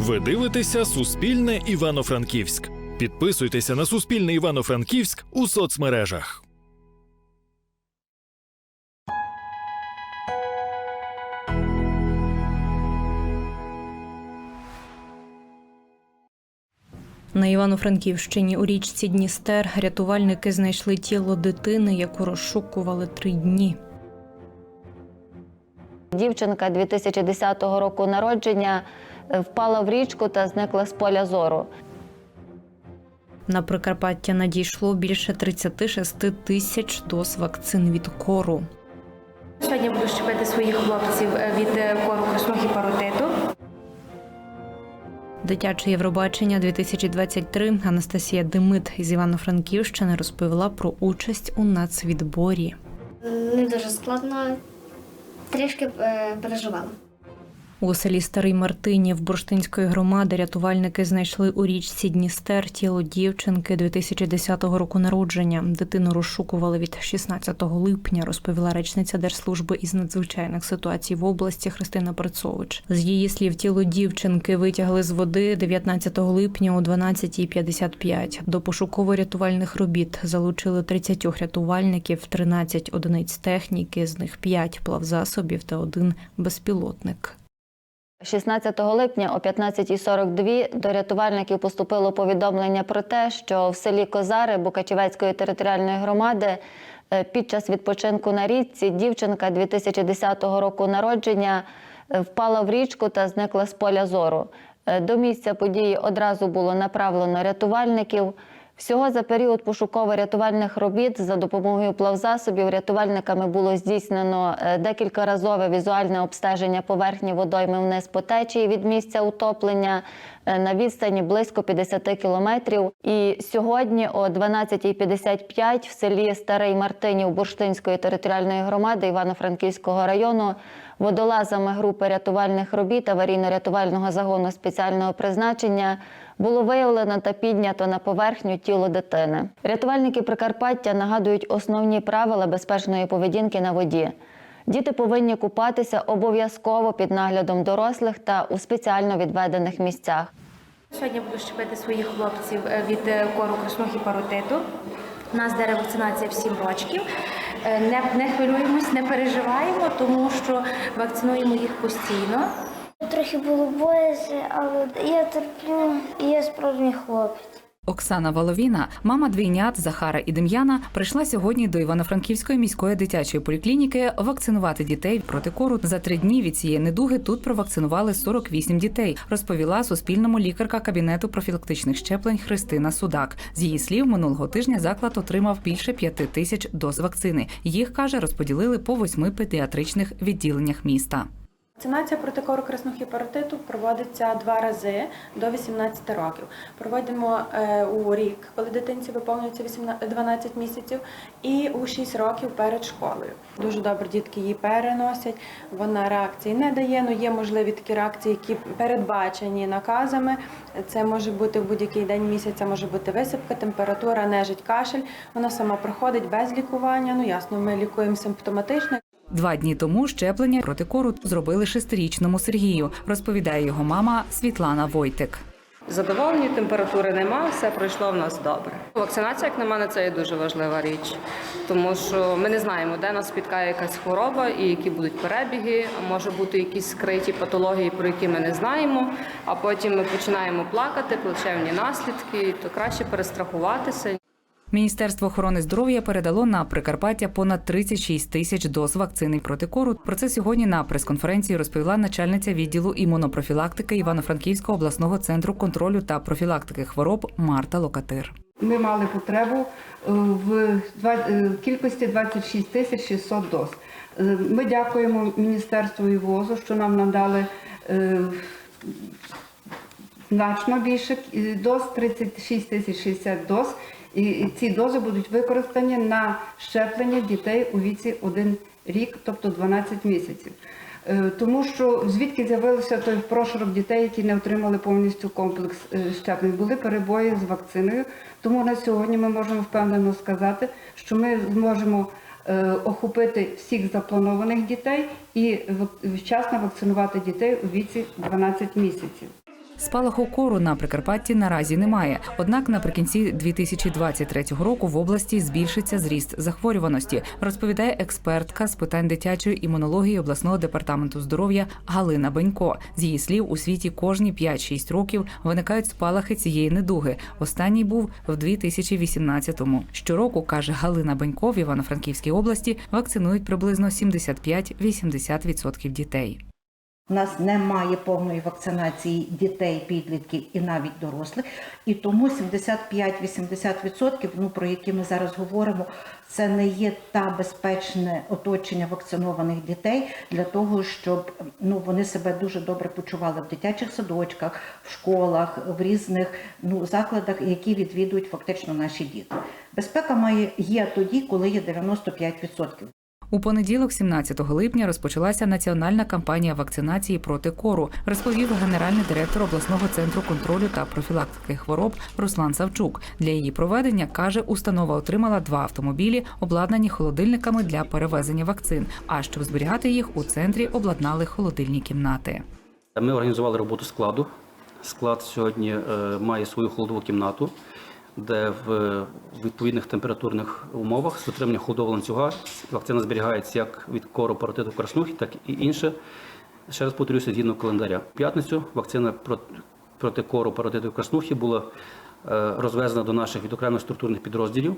Ви дивитеся Суспільне Івано-Франківськ. Підписуйтеся на Суспільне Івано-Франківськ у соцмережах. На Івано-Франківщині у річці Дністер рятувальники знайшли тіло дитини, яку розшукували три дні. Дівчинка 2010 року народження впала в річку та зникла з поля зору. На Прикарпаття надійшло більше 36 тисяч доз вакцин від кору. Сьогодні буду щепити своїх хлопців е, від е, кору красного паротиту. Дитяче Євробачення 2023 Анастасія Демит із Івано-Франківщини розповіла про участь у нацвідборі. Не дуже складно, трішки е, переживала. У селі Старий Мартинів Бурштинської громади рятувальники знайшли у річці Дністер тіло дівчинки 2010 року народження. Дитину розшукували від 16 липня, розповіла речниця Держслужби із надзвичайних ситуацій в області Христина Перцович. З її слів, тіло дівчинки витягли з води 19 липня о 12.55. До пошуково-рятувальних робіт залучили 30 рятувальників, 13 одиниць техніки, з них 5 плавзасобів та один безпілотник. 16 липня о 15.42 до рятувальників поступило повідомлення про те, що в селі Козари Букачівецької територіальної громади е, під час відпочинку на річці дівчинка 2010 року народження е, впала в річку та зникла з поля зору. Е, До місця події одразу було направлено рятувальників. Всього за період пошуково-рятувальних робіт за допомогою плавзасобів рятувальниками було здійснено е, декількаразове візуальне обстеження поверхні водойми вниз по течії від місця утоплення е, на відстані близько 50 кілометрів. І сьогодні о 12.55 в селі Старий Мартинів Бурштинської територіальної громади Івано-Франківського району водолазами групи рятувальних робіт аварійно-рятувального загону спеціального призначення було виявлено та піднято на поверхню тіло дитини. Рятувальники Прикарпаття нагадують основні правила безпечної поведінки на воді. Діти повинні купатися обов'язково під наглядом дорослих та у спеціально відведених місцях. Сьогодні буду щепити своїх хлопців е, від е, кору красного паротиту. У нас де ревакцинація в 7 років. Е, Не, не хвилюємось, не переживаємо, тому що вакцинуємо їх постійно. Трохи було боязно, але я терплю, і я справжній хлопець. Оксана Воловіна, мама двійнят Захара і Дем'яна, прийшла сьогодні до Івано-Франківської міської дитячої поліклініки вакцинувати дітей проти кору. За три дні від цієї недуги тут провакцинували 48 дітей. Розповіла Суспільному лікарка кабінету профілактичних щеплень Христина Судак. З її слів, минулого тижня заклад отримав більше п'яти тисяч доз вакцини. Їх каже, розподілили по восьми педіатричних відділеннях міста. Вакцинація проти кору красного проводиться два рази до 18 років. Проводимо е, у рік, коли дитинці виповнюється 18 12 місяців, і у 6 років перед школою. Дуже добре дітки її переносять. Вона реакції не дає. Ну є можливі такі реакції, які передбачені наказами. Це може бути в будь-який день місяця, може бути висипка, температура, нежить, кашель. Вона сама проходить без лікування. Ну ясно, ми лікуємо симптоматично. Два дні тому щеплення проти кору зробили шестирічному Сергію, розповідає його мама Світлана Войтик. Задоволені, температури нема, все пройшло в нас добре. Вакцинація, як на мене, це є дуже важлива річ, тому що ми не знаємо, де нас спіткає якась хвороба і які будуть перебіги. Може бути якісь скриті патології, про які ми не знаємо. А потім ми починаємо плакати, плачевні наслідки, то краще перестрахуватися. Міністерство охорони здоров'я передало на Прикарпаття понад 36 тисяч доз вакцини проти кору. Про це сьогодні на прес-конференції розповіла начальниця відділу імунопрофілактики Івано-Франківського обласного центру контролю та профілактики хвороб Марта Локатир. Ми мали потребу е, в е, кількості 26 тисяч 600 доз. Е, Ми дякуємо Міністерству і ВОЗу, що нам надали значно більше доз, 36 тисяч 60 доз. І ці дози будуть використані на щеплення дітей у віці 1 рік, тобто 12 місяців. Е, Тому що звідки з'явився той прошарок дітей, які не отримали повністю комплекс е, щеплень, були перебої з вакциною. Тому на сьогодні ми можемо впевнено сказати, що ми зможемо е, охопити всіх запланованих дітей і вчасно вакцинувати дітей у віці 12 місяців. Спалаху кору на Прикарпатті наразі немає. Однак наприкінці 2023 року в області збільшиться зріст захворюваності, розповідає експертка з питань дитячої імунології обласного департаменту здоров'я Галина Бенько. З її слів, у світі кожні 5-6 років виникають спалахи цієї недуги. Останній був в 2018-му. Щороку каже Галина Бенько в Івано-Франківській області вакцинують приблизно 75-80% дітей. У нас немає повної вакцинації дітей, підлітків і навіть дорослих. І тому 75-80%, ну про які ми зараз говоримо, це не є та безпечне оточення вакцинованих дітей для того, щоб ну вони себе дуже добре почували в дитячих садочках, в школах, в різних ну закладах, які відвідують фактично наші діти. Безпека має є тоді, коли є 95%. У понеділок, 17 липня, розпочалася національна кампанія вакцинації проти кору, розповів генеральний директор обласного центру контролю та профілактики хвороб Руслан Савчук. Для її проведення каже, установа отримала два автомобілі, обладнані холодильниками для перевезення вакцин. А щоб зберігати їх, у центрі обладнали холодильні кімнати. Ми організували роботу складу. Склад сьогодні е, має свою холодову кімнату, де в відповідних температурних умовах з дотримання холодового ланцюга вакцина зберігається як від кору паротиту краснухи, так і інше. Ще раз повторюся, згідно календаря. В п'ятницю вакцина проти, кору паротиту краснухи була е, розвезена до наших відокремих структурних підрозділів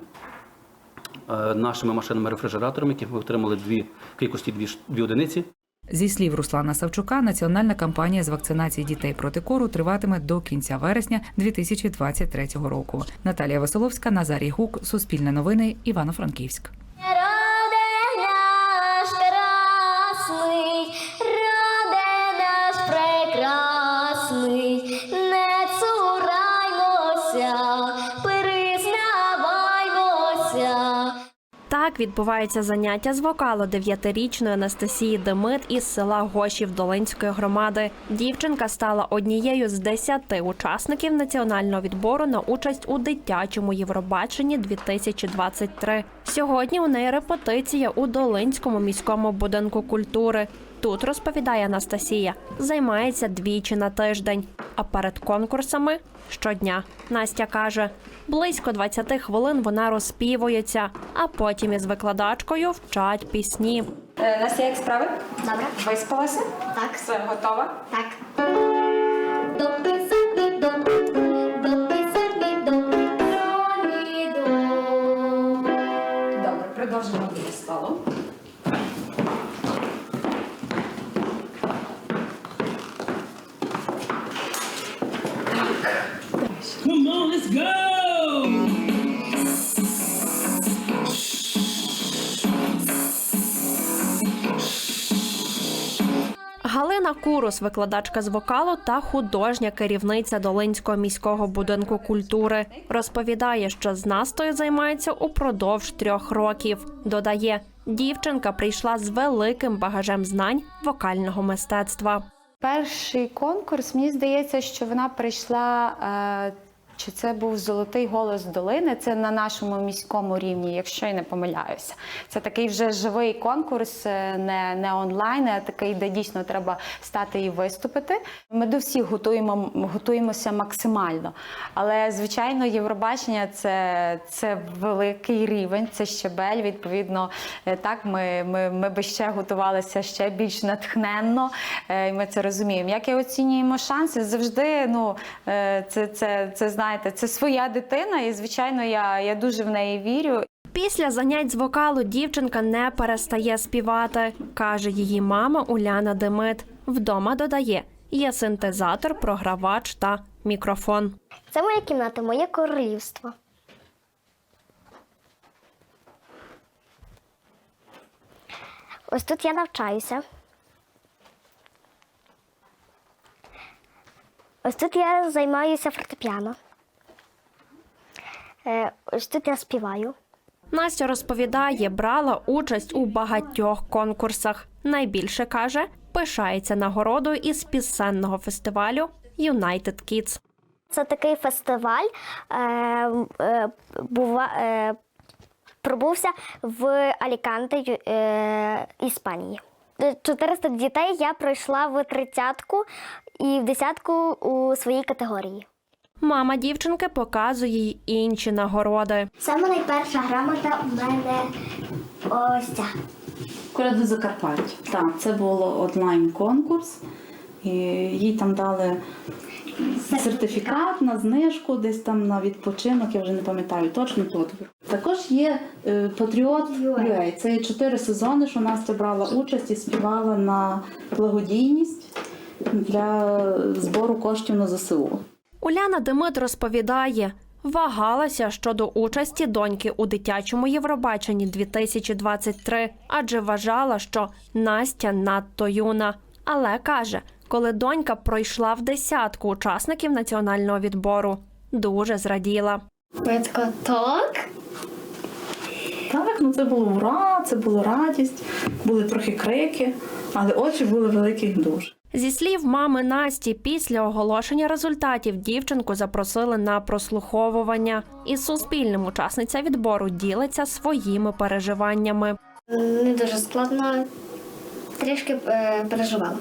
е, нашими машинами-рефрижераторами, яких ми отримали дві кількості дві, дві одиниці. Зі слів Руслана Савчука, національна кампанія з вакцинації дітей проти кору триватиме до кінця вересня 2023 року. Наталія Василовська, Назарій Гук, Суспільне новини, Івано-Франківськ. Так відбувається заняття з вокалу дев'ятирічної Анастасії Демит із села Гошів Долинської громади. Дівчинка стала однією з десяти учасників національного відбору на участь у дитячому Євробаченні 2023. Сьогодні у неї репетиція у Долинському міському будинку культури. Тут розповідає Анастасія, займається двічі на тиждень, а перед конкурсами щодня. Настя каже, близько 20 хвилин вона розспівується, а потім із викладачкою вчать пісні. Настя, як справи? Добре. Виспалася? Так. Все, готова? Так. Добре, продовжимо біля столу. Галина викладачка з вокалу та художня керівниця Долинського міського будинку культури, розповідає, що з Настою займається упродовж трьох років. Додає, дівчинка прийшла з великим багажем знань вокального мистецтва. Перший конкурс, мені здається, що вона прийшла. Чи це був золотий голос долини? Це на нашому міському рівні, якщо я не помиляюся. Це такий вже живий конкурс, е, не, не онлайн, а такий, де дійсно треба стати і виступити. Ми до всіх готуємо, готуємося максимально. Але, звичайно, Євробачення це, це великий рівень, це щебель. Відповідно, е, так ми, ми, ми би ще готувалися ще більш натхненно, е, і ми це розуміємо. Як і оцінюємо шанси, завжди ну, це, це, це знаєте, це своя дитина, і звичайно, я, я дуже в неї вірю. Після занять з вокалу дівчинка не перестає співати, каже її мама Уляна Демит. Вдома додає, є синтезатор, програвач та мікрофон. Це моя кімната, моє королівство. Ось тут я навчаюся. Ось тут я займаюся фортепіано. Е, Ось тут я співаю. Настя розповідає, брала участь у багатьох конкурсах. Найбільше каже, пишається нагородою із пісенного фестивалю United Kids. Це такий фестиваль. Е, е, бува, е, пробувся в Аліканте, е, Іспанії. Е, 400 дітей я пройшла в тридцятку і в десятку у своїй категорії. Мама дівчинки показує й інші нагороди. Саме найперша грамота у мене ось ця. Коляду Закарпаття. Так, це було онлайн-конкурс. І їй там дали сертифікат на знижку, десь там на відпочинок, я вже не пам'ятаю точно тут. Також є е, Патріот UA. Це чотири сезони, що Настя брала участь і співала на благодійність для збору коштів на ЗСУ. Уляна Демит розповідає, вагалася щодо участі доньки у дитячому Євробаченні 2023, адже вважала, що Настя надто юна. Але каже, коли донька пройшла в десятку учасників національного відбору, дуже зраділа. Я така, так? Так, ну це було ура, це була радість, були трохи крики, але очі були великі дуже. Зі слів мами Насті, після оголошення результатів дівчинку запросили на прослуховування. Із суспільним учасниця відбору ділиться своїми переживаннями. Не дуже складно, трішки е, переживала.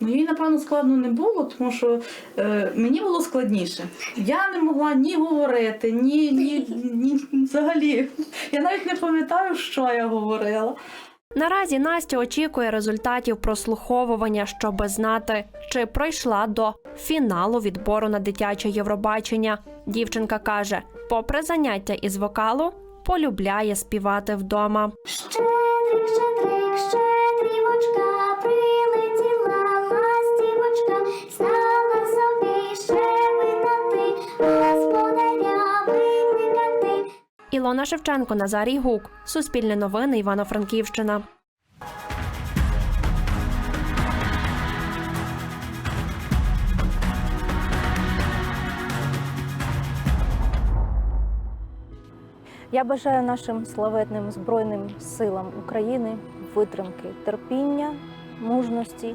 Ну, їй, напевно, складно не було, тому що е, мені було складніше. Я не могла ні говорити, ні, ні, ні взагалі. Я навіть не пам'ятаю, що я говорила. Наразі Настя очікує результатів прослуховування, щоби знати, чи пройшла до фіналу відбору на дитяче Євробачення. Дівчинка каже, попри заняття із вокалу, полюбляє співати вдома. Щедрик, щедрик, щедрівочка, Ілона Шевченко, Назарій Гук, Суспільне новини, Івано-Франківщина. Я бажаю нашим славетним Збройним силам України витримки, терпіння, мужності.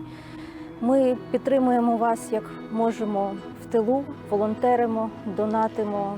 Ми підтримуємо вас як можемо в тилу, волонтеримо, донатимо,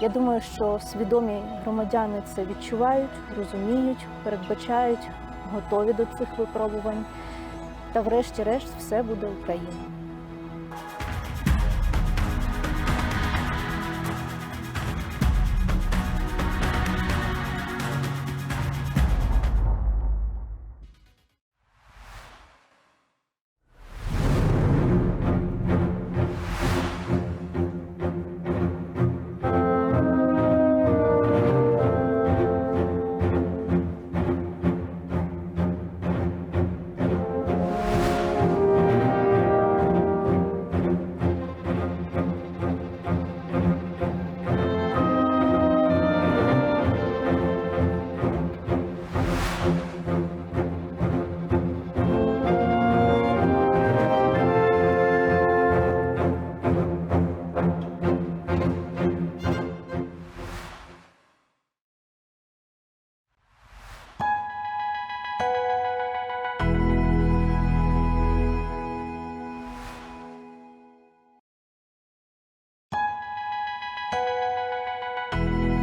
Я думаю, що свідомі громадяни це відчувають, розуміють, передбачають, готові до цих випробувань. Та врешті-решт все буде Україна.